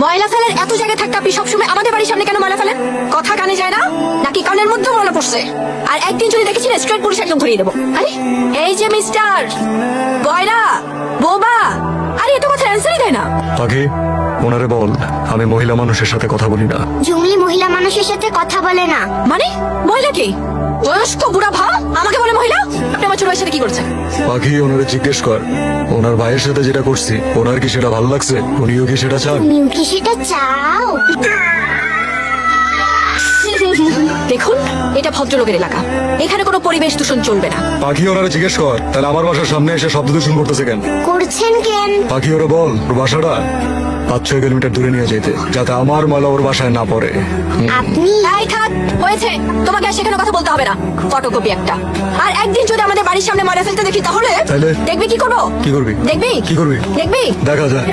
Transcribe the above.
ময়লা ফেলার এত জায়গায় থাকতে আপনি সবসময় আমাদের বাড়ির সামনে কেন ময়লা ফেলেন? কথা কানে যায় না? নাকি কানের মধ্যে ময়লা পড়ছে? আর একদিন যদি দেখেছি না স্ট্রেট পুলিশ একদম ধরিয়ে দেবো। আরে এই যে মিস্টার গয়রা বোবা আরে এত কথা অ্যান্সারই দেয় না। আগে ওনারে বল আমি মহিলা মানুষের সাথে কথা বলি না। জঙ্গলি মহিলা মানুষের সাথে কথা বলে না। মানে? মহিলা কি? বয়স্ক বুড়া ভা আমাকে বলে মহিলা সাথে কি করছেন পাখি ওনারে জিজ্ঞেস কর। ওনার ভাইয়ের সাথে যেটা করছি ওনার কি সেটা ভালো লাগছে? উনিও কি সেটা চান? তুমিও কি সেটা চাও? দেখুন এটা ভদ্রলোকের এলাকা। এখানে কোনো পরিবেশ দূষণ চলবে না। পাখি ওনারে জিজ্ঞেস কর তাহলে আমার বাসার সামনে এসে শব্দ দূষণ করতেছে কেন? করছেন কেন? পাখি ওরা বল ওর বাসাটা পাঁচ ছয় কিলোমিটার দূরে নিয়ে যেতে যাতে আমার ময়লা ওর বাসায় না পড়ে। আপনি হয়েছে। তোমাকে আর সেখানে কথা বলতে হবে না। ফটোকপি একটা। আর একদিন যদি আমাদের বাড়ির সামনে মারা ফেলতে দেখি তাহলে তাহলে? দেখবি কি করব কি করবি? দেখবি কি করবি? দেখবি দেখা যায়